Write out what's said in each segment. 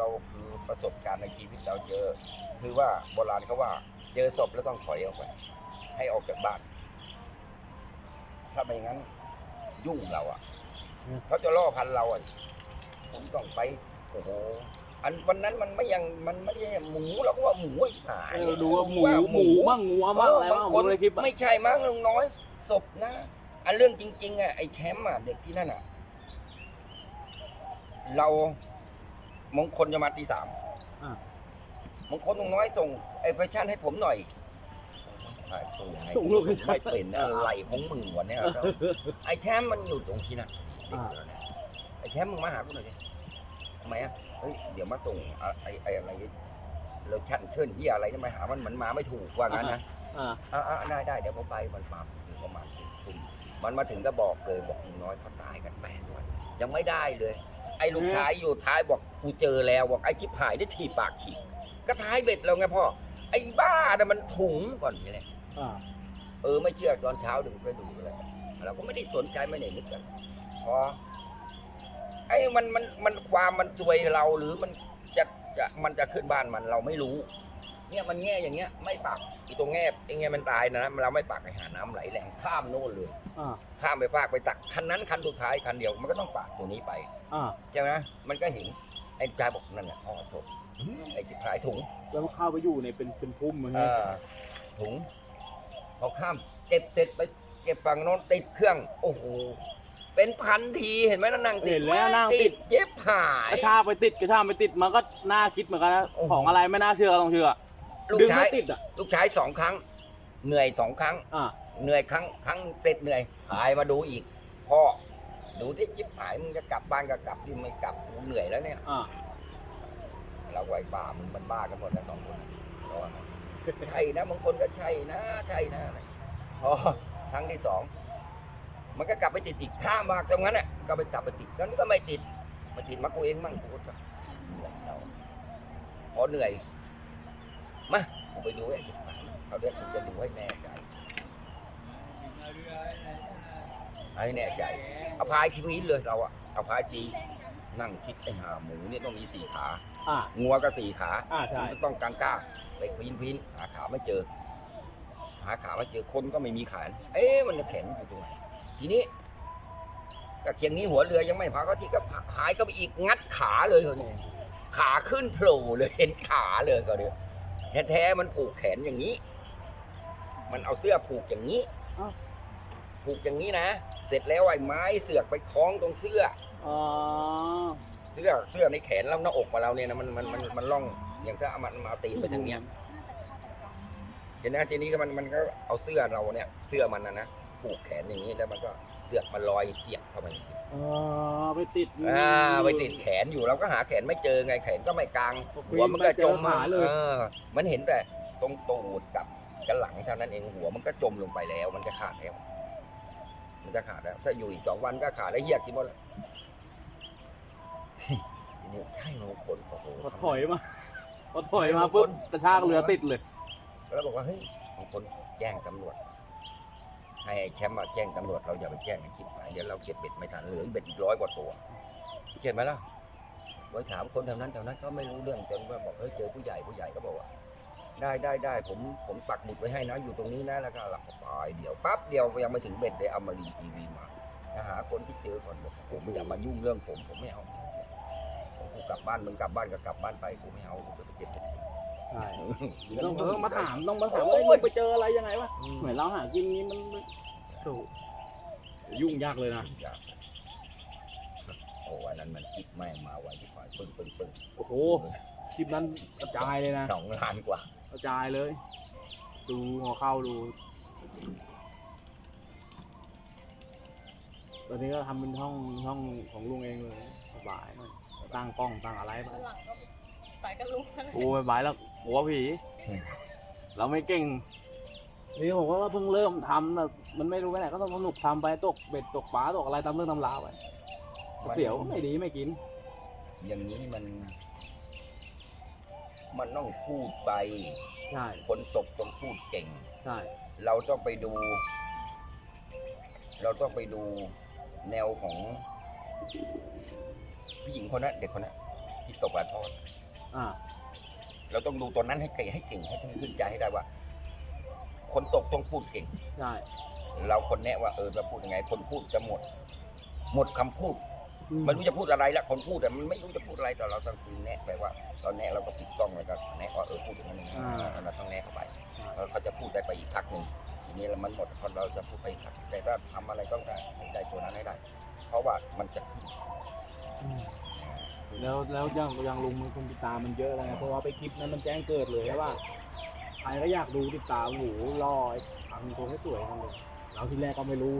เราคือประสบการณ์ในชีวิตเราเจอ คือว่าโบราณเขาว่า เจอศพแล้วต้องถอยออกไปให้ออกจากบ้าน ถ้าไม่งั้นยุ่งเราอะอืมเขาจะล่อพันเราอะผมต้องไปโอ้โหอันวันนั้นมันไม่ยังมันไม่ได้หมูเราก็ว่าหมูไอ้หายเออดูว่าหมูหมูบ้างงัวบ้างอะไรบ้างบางผคมนเลยคลิปอะไม่ใช่มั้งลุงน้อยศพนะอันเรื่องจริง ๆอะไอ้แชมป์อะเด็กที่นั่นอะ เรา มงคลจะมาตีสามอะมงคลลุงน้อยส่งไอ้แฟชั่นให้ผมหน่อยถ่ายส่งให้ส่งลูกให้ฉัน ไม่เป็นอะไรของมึงวะเนี่ยไอ้แชมป์มันอยู่ตรงที่นั่นอ่าไอ้แชมป์มึงมาหากูหน่อยดิทำไมอะเฮ้ยเดี๋ยวมาส่งอะไอ้ไอ้อะไรเราชั่นเชิญที่อะไรเนี่ยมาหามันเหมือนมาไม่ถูกว่างั้นนะอ่าอ่า อ่าได้ได้เดี๋ยวผมไปมันมาถึงประมาณสิบทุ่มมันมาถึงก็บอกเลยบอกลุงน้อยเขาตายกันแปดวันยังไม่ได้เลย ไอ้ลูกชายอยู่ท้ายบอกกูเจอแล้วบอกไอ้ชิบหายได้ถีบปากฉีกก็ท้ายเบ็ดแล้วไงพ่อไอ้บ้าน่ะมันถุงก่อนนี่แหละอ่าเออไม่เชื่อตอนเช้าดึงไปดูอะไรกันเราก็ไม่ได้สนใจไม่ได้นึกกันพอไอ้มันมันมันความมันซวยเราหรือมันจะจะมันจะขึ้นบ้านมันเราไม่รู้ เนี่ยมันแง่อย่างเงี้ยไม่ปักอีตรงแง่ไอ้แง่มันตายนะเราไม่ปักไปหาน้ำไหลแรงข้ามโน่นเลยอ่าข้ามไปฟากไปตักคันนั้นคันสุดท้ายคันเดียวมันก็ต้องปากตัวนี้ไปอ่าใช่ไหมมันก็เห็นไอ้ชายบอกนั่นแหละพ่อศพไอ้จิบหายถุงแล้วมันเข้าไปอยู่ในเป็นเป็นพุ่มมันเออถุงพอข้ามเก็บเสร็จไปเก็บฝั่งโน้นติดเครื่อง โอ้โหเป็นพันทีเห็นไหมนั่งติดเห็นแล้วนั่งติดเจ็บหาย กระชากไปติดกระชากไปติดมันก็น่าคิดเหมือนกันนะโอ้โห ของอะไรไม่น่าเชื่อก็ต้องเชื่อ ลูกดึงชาไม่ยติดอะ ลูกชายสองครั้ง เหนื่อยสองครั้ง อ่า เหนื่อยครั้งครั้งเสร็จเหนื่อยหายมาดูอีกพ่อดูที่จิบหายมึงจะกลับบ้านก็กลับที่ไม่กลับกูเหนื่อยแล้วเนี่ยอ่า เราไวบ้ามึงมันบ้ากันหมดแล้วสองคนเพราะว่าใช่นะบางคนก็ใช่นะ ใช่นะพอครั้งที่สองมันก็กลับไปติดอีกข้ามมาตรงนั้นน่ะก็ไปกลับไปติดนั้นก็ไม่ติดมาติดมากูเองมั่งกูก็จะเหนื่อยเราพอเหนื่อย มากูไปดูไอ้จิบหายเขาเรียกกูจะดูให้แน่ใจให้แน่ใจเอาพายชีวิตเลยเราอะเอาพายจีนั่งคิดไอ้หาหมูเนี่ยต้องมีสี่ขาอ่างัวก็สี่ขาอ่าใช่มันต้องกางก้าไปพินพินหาขาไม่เจอ หาขาไม่เจอคนก็ไม่มีขานเอ๊ะมันจะแข็งอยู่ตรงไหนทีนี้ก็เคียงนี้หัวเรือยังไม่พาเขาที่ก็หายก็ไปอีกงัดขาเลยเขาเนี่ยขาขึ้นโผล่เลยเห็นขาเลยเขาเนี่ย แท้ๆมันผูกแขนอย่างนี้ มันเอาเสื้อผูกอย่างนี้อ้าวผูกอย่างนี้นะ เสร็จแล้วไอ้ไม้เสือกไปคล้องตรงเสื้ออ๋อเสื้อเสื้อในแขนแล้วหน้าอกมาเราเนี่ยนะมันมันมันมันล่องอย่างเสื้อเอามันมาเอาตีนไปทางเนี้ยเห็นไหมทีนี้ก็มันมันก็เอาเสื้อเราเนี่ย เสื้อมันนะนะผูกแขนอย่างนี้แล้วมันก็ เสือกมันลอยเสียบเข้าไปอ๋อไปติดอ่าไปติดแขนอยู่เราก็หาแขนไม่เจอไงแขนก็ไม่กลางหัวมันก็จมหาเลยเออมันเห็นแต่ตรงตูดกับกระหลังเท่านั้นเองหัวมันก็จมลงไปแล้ว มันจะขาดแล้ว มันจะขาดแล้ว ถ้าอยู่อีกสองวันก็ขาดแล้วเหี้ยกินหมดแล้วทีนี้ใช่มงคลโอ้โหพอถอยมาพอถอยมาปุ๊บกระชากเรือติดเลย แล้วบอกว่าเฮ้ยบางคนแจ้งตำรวจ ให้ไอ้แชมป์มาแจ้งตำรวจเราอย่าไปแจ้งไอ้คิดหายเดี๋ยวเราเก็บเบ็ดไม่ทันเหลือเบ็ดอีกร้อยกว่าตัวเห็นไหมล่ะไว้ถามคนแถวนั้นแถวนั้นก็ไม่รู้เรื่องจนว่าบอกเฮ้ยเจอผู้ใหญ่ผู้ใหญ่ก็บอกว่าได้ได้ได้ผมผมปักหมุดไว้ให้นะอยู่ตรงนี้นะแล้วก็หลับไปเดี๋ยวปั๊บเดียวยังไม่ถึงเบ็ดเลยเอามารีทีวีมาจะหาคนที่เจอก่อนบอกผมอย่ามายุ่งเรื่องผมผมไม่เอาผมกูกลับบ้านมึงกลับบ้านก็กลับบ้านไปกูไม่เอากูจะไปเก็บเบ็ด ใช่ต้องต้องมาถามต้องมาถามว่ามึงไปเจออะไรยังไงวะเหมือนเราหากินนี้มันมันถูกยุ่งยากเลยนะอยากโอ้วันนั้นมันคิดแม่งมาไว้ที่ฝ่ายปึ้งปึ้งปึ้งโอ้โหคลิปนั้นกระจายเลยนะสองล้านกว่ากระจายเลย ดูหัวเข้าดู ตอนนี้ก็ทำเป็นช่องช่องของลุงเองเลยสบายหน่อยตั้งกล้องตั้งอะไรไปวันหลังก็ ไปกันลุงนะโอ้ยบายแล้วกลัวผีอืมเราไม่เก่งนี่ผมว่าเพิ่งเริ่มทำนะมันไม่รู้ไปไหนก็ต้องสนุกทำไปตกเบ็ดตกปลาตกอะไรตามเรื่องตำราวไปเสียวไม่ดีไม่กิน อย่างนี้มัน มันต้องพูดไปใช่คนตกต้องพูดเก่งใช่เราต้องไปดู เราต้องไปดูแนวของผู้หญิงคนนั้นเด็กคนนั้นที่ตกปลาทอด อ่า เราต้องดูตัวนั้นให้เก่งให้เก่งให้ขึ้นใจให้ได้ว่า คนตกต้องพูดเก่ง ใช่ เราคนแนะว่าเออเราพูดยังไง คนพูดจะหมด หมดคำพูดอืไม่รู้จะพูดอะไรละคนพูดแต่มันไม่รู้จะพูดอะไรแต่เราต้องคือแนะไปว่าเราแนะเราก็ปิดกล้องแล้วก็แนะว่าเออพูดอย่างนั้นอย่างนี้เราต้องแนะเข้าไปแล้วเขาจะพูดได้ไปอีกพักหนึ่ง ทีนี้มันหมดคนเราจะพูดไปอีกพักแต่ถ้าทำอะไรต้องได้ให้ได้ตัวนั้นให้ได้ เพราะว่ามันจะขึ้นอืมแล้วแล้วอย่างอย่างลุงมันคนติดตามมันเยอะเลยนะเพราะว่าไปคลิปนั้นมันแจ้งเกิดเลยว่าใครก็อยากดูติดตามโอ้โหรอไอ้ทำตัวให้สวยกันเลยเราที่แรกก็ไม่รู้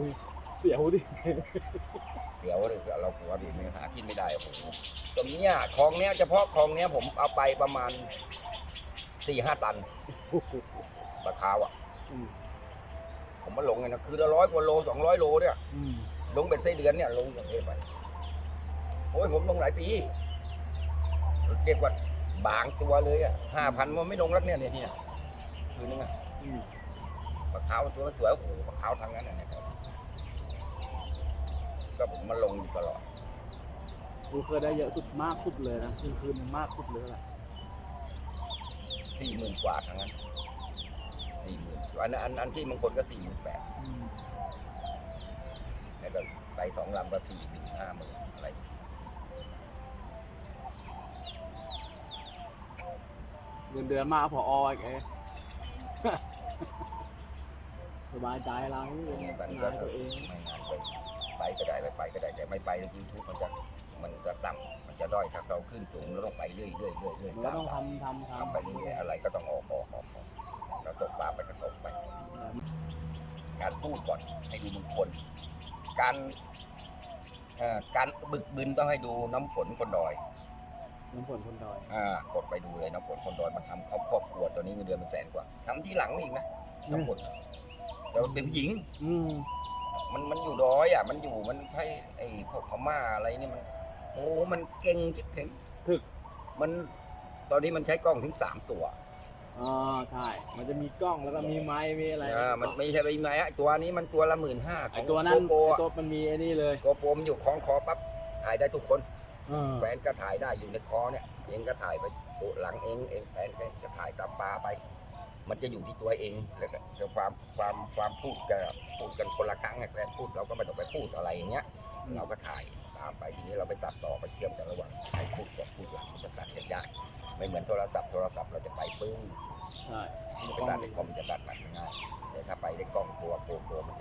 เสียวดิเดี๋ยวเรากลัวดูเนื้อหาที่ไม่ได้โอ้โหตรงเนี้ยคลองเนี้ยเฉพาะคลองเนี้ยผมเอาไปประมาณสี่ห้าตันปลาคาวอะอืม ผมมาลงไงนะคือละร้อยกว่าโลสองร้อยโลเนี่ยอืมลงเป็นไส้เดือนเนี่ยลงอย่างนี้ไปโอ้ยผมลงหลายปีเรียกว่าบางตัวเลยอะห้าพันมันไม่ลงรักเนี่ยเนี่ยเนี่ยคือนึงอะอืมปลาขาวตัวมันสวยโอ้โหปลาขาวทั้งนั้นน่ะนะครับก็ผมมาลงอยู่ตลอดกูเคยได้เยอะสุดมากสุดเลยนะคืนคืนมากสุดเลยแหละสี่หมื่นกว่าทั้งนั้นสี่หมื่น อันนั้นอันอันที่บางคนก็สี่หมื่นแปดอืมแล้วก็ไปสองลำก็สี่หมื่นห้าหมื่นอะไรเดือนเดือนมาพออีกไอ้สบายใจเราตรงนี้มันงาก็นตัวเองไม่นานไปไปก็ได้ไม่ไปก็ได้แต่ไม่ไปยูทูบมันจะมันจะต่ำมันจะด้อยถ้าเราขึ้นสูงเราต้องไปเรื่อยเรื่อยเรื่อยเรื่อยมันก็ตามต้องตามทำทำทำไปเรื่อยอะไรก็ต้องออกออกออกออกเราตกปลาไปก็ตกไปการ พูดก่อน ให้ดูมึงคน การเอ่อการบึกบึนต้องให้ดูน้ำฝนคนดอยน้ำฝนคนดอย อ่ากดไปดูเลยน้ำฝนคนดอยมันทำครอบครอบครัวตัวนี้เงินเดือนเป็นแสนกว่าทำที่หลังอีกนะน้ำฝนแต่ว่าเป็นผู้หญิง อืมมันมันอยู่ดอยอะ มันอยู่มันให้ไอ้พวกพม่าอะไรนี่มันโอ้มันเก่งจิถึงถึกมันตอนนี้มันใช้กล้องถึงสามตัว อ๋อใช่ มันจะมีกล้องแล้วก็มีไม้มีอะไรอ่ามันไม่ใช่ไปไหนอะตัวนี้มันตัวละหมื่นห้าไอตัวนั้นโกไอโปตัวมันมีไอ้นี่เลยโกโปรมันอยู่คล้องคอปั๊บถ่ายได้ทุกคนเออแฟนก็ถ่ายได้อยู่ในคอเนี่ย เองก็ถ่ายไปโอ้หลังเองเองแฟนก็จะถ่ายตามปลาไป มันจะอยู่ที่ตัวเองแล้วก็จะความความความพูดกันพูดกันคนละครั้งไงแฟนพูดเราก็ไม่ต้องไปพูดอะไรอย่างเงี้ย เราก็ถ่ายตามไปทีนี้เราไปตัดต่อไปเชื่อมกันระหว่างใครพูดกับพูดหลังมันจะตัดกันยาก ไม่เหมือนโทรศัพท์โทรศัพท์เราจะไปปึ้งใช่ไปตัดในคอมมันจะตัดตัดง่ายแต่ถ้าไปในกล้องตัวโปรโปรมัน